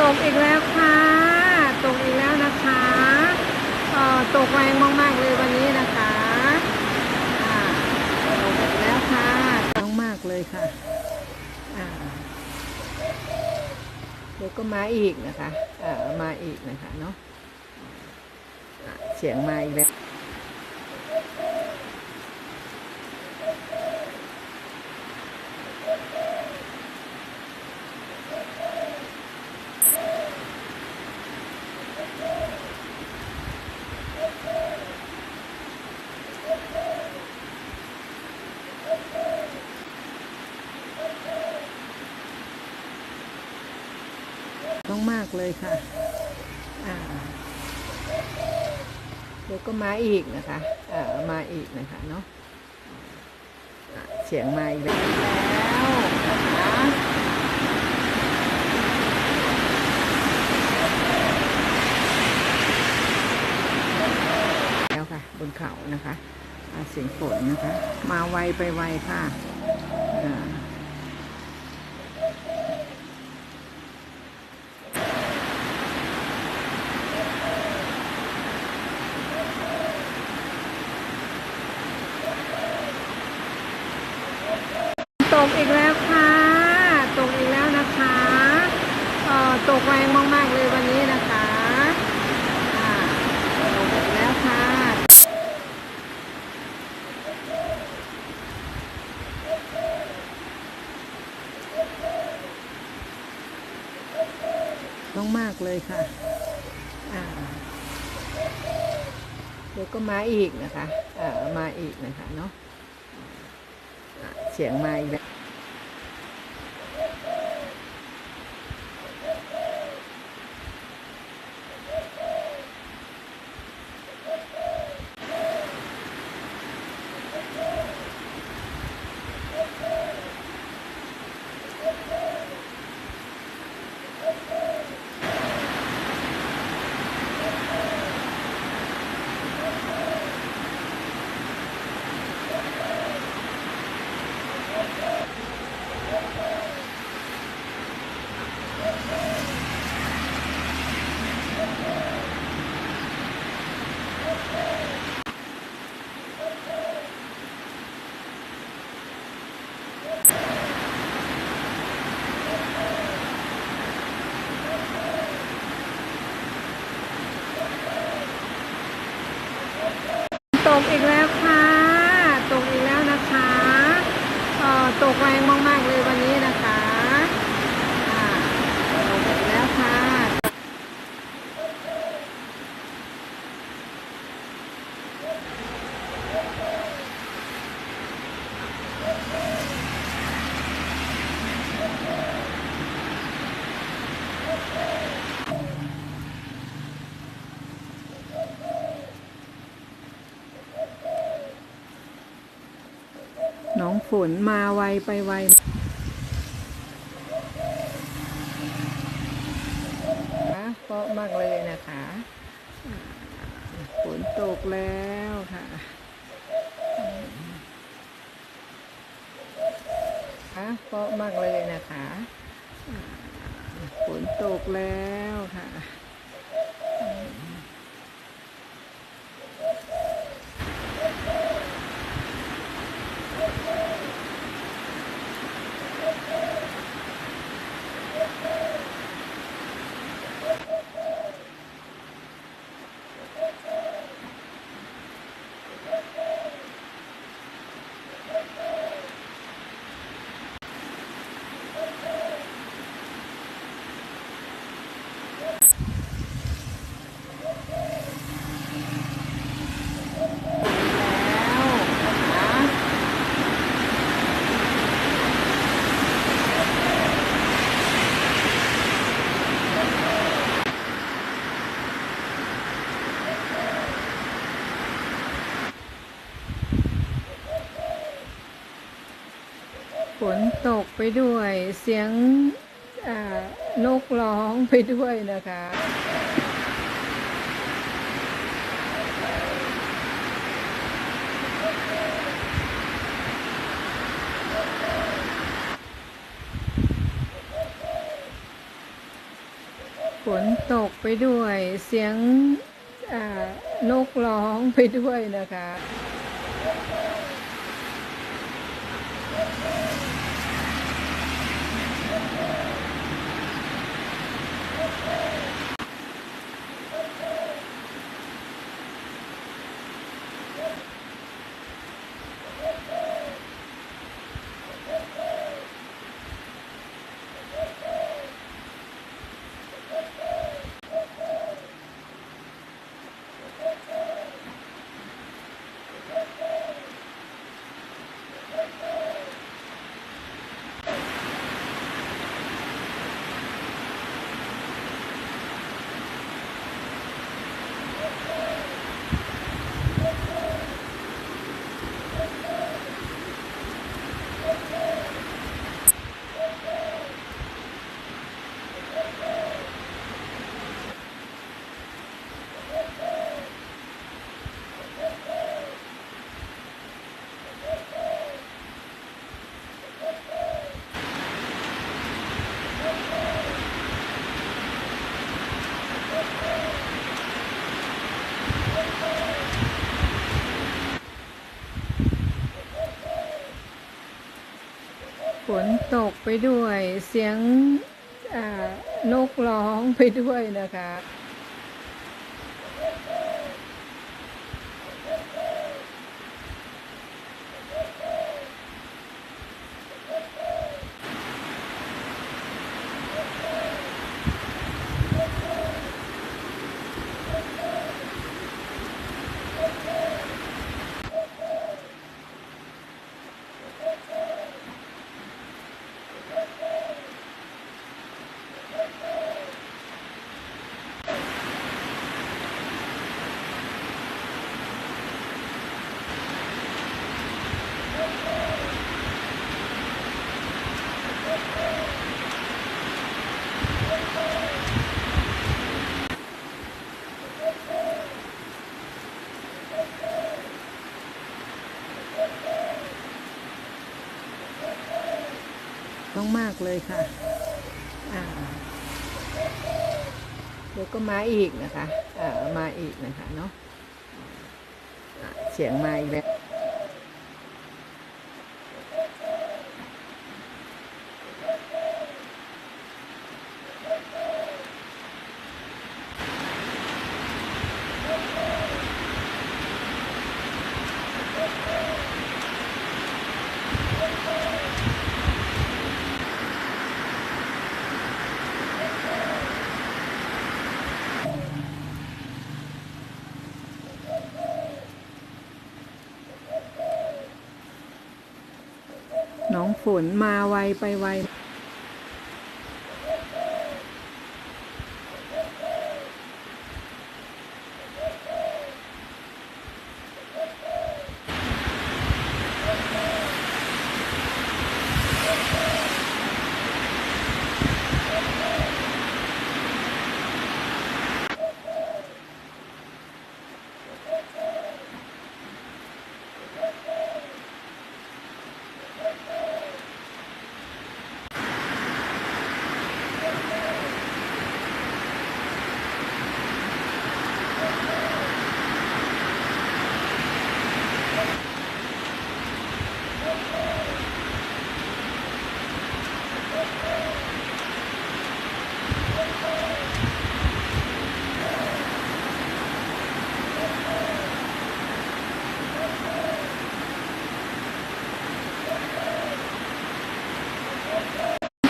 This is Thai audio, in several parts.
ตกอีกแล้วค่ะ ตกอีกแล้วนะคะเอ่อตกแรงมากๆเลยวันนี้นะคะตกแล้วค่ะตกมากเลยค่ะเดี๋ยวก็มาอีกนะคะมาอีกนะคะเนาะเสียงมาอีกแล้ว มากเลยค่ะเดี๋ยวก็มาอีกนะคะมาอีกนะคะเนาะเสียงมาอีกแล้วนะคะแล้วค่ะบนเขานะคะเสียงฝนนะคะ มาไวไปไวค่ะ ตกอีกแล้วค่ะ ตกอีกแล้วนะคะเอ่อตกแรงมากๆเลยวันนี้นะคะอ่าตกอีกแล้วค่ะ ต้องมากเลยค่ะอ่าเดี๋ยวก็มาอีกนะคะอ่ามาอีกนะคะเนาะ เสียงมาอีกแล้ว ตกอีกแล้วค่ะ ตกอีกแล้วนะคะเอ่อ ตกแรงมากๆเลยวันนี้นะคะอ่าตกอีกแล้วค่ะ น้อง ฝนมาไวไปไวนะเพราะมากเลยนะคะ ฝนตกแล้วค่ะนะเพราะมากเลยนะคะ ฝนตกแล้วค่ะ นตกไปด้วย เสียงนกร้องไปด้วยนะคะฝนตกไปด้วย เสียงนกร้องไปด้วยนะคะ ฝน ตกไปด้วย เสียงนกร้องไปด้วยนะคะ มากเลยค่ะเดี๋ยวก็มาอีกนะคะอ่ามาอีกนะคะเนาะะเสียงมาอีกแล้ว น้องฝนมาไวไปไว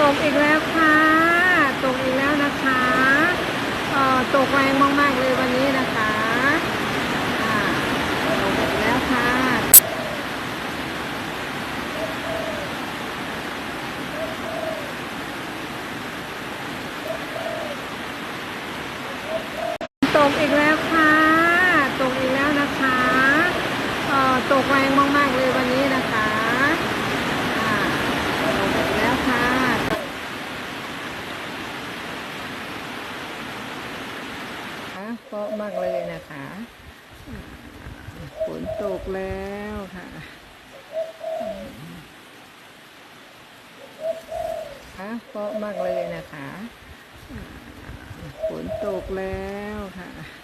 ตกอีกแล้วค่ะ ตกอีกแล้วนะคะเอ่อตกแรงมากๆเลยวันนี้นะคะอ่าตกอีกแล้วค่ะ ต กอีกแล้วค่ะ ตกอีกแล้วนะคะเอ่อตกแรงมากๆเลยวันนี้นะคะอ่าตกอีกแล้วค่ะค่ะเพราะมากเลยนะคะฝนตกแล้วค่ะอืมค่ะเพราะมากเลยนะคะ ฝนตกแล้วค่ะ